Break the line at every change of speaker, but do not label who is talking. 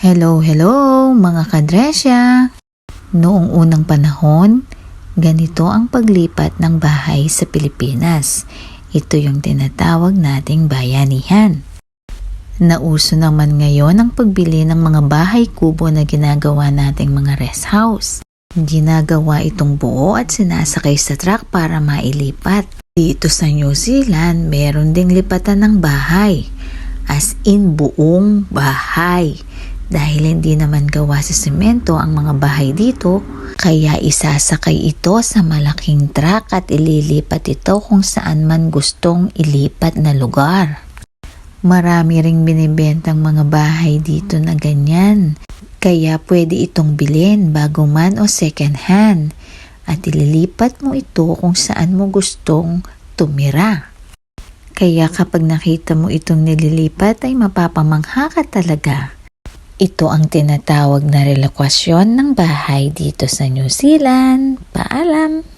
Hello, hello mga kadresya! Noong unang panahon, ganito ang paglipat ng bahay sa Pilipinas. Ito yung tinatawag nating bayanihan. Nauso naman ngayon ang pagbili ng mga bahay kubo na ginagawa nating mga rest house. Ginagawa itong buo at sinasakay sa truck para mailipat. Dito sa New Zealand, meron ding lipatan ng bahay. As in buong bahay. Dahil hindi naman gawa sa semento ang mga bahay dito, kaya isasakay ito sa malaking truck at ililipat ito kung saan man gustong ilipat na lugar. Marami ring binibentang mga bahay dito na ganyan. Kaya pwede itong bilhin bago man o second hand at ililipat mo ito kung saan mo gustong tumira. Kaya kapag nakita mo itong nililipat ay mapapamangha ka talaga. Ito ang tinatawag na relokasyon ng bahay dito sa New Zealand. Paalam!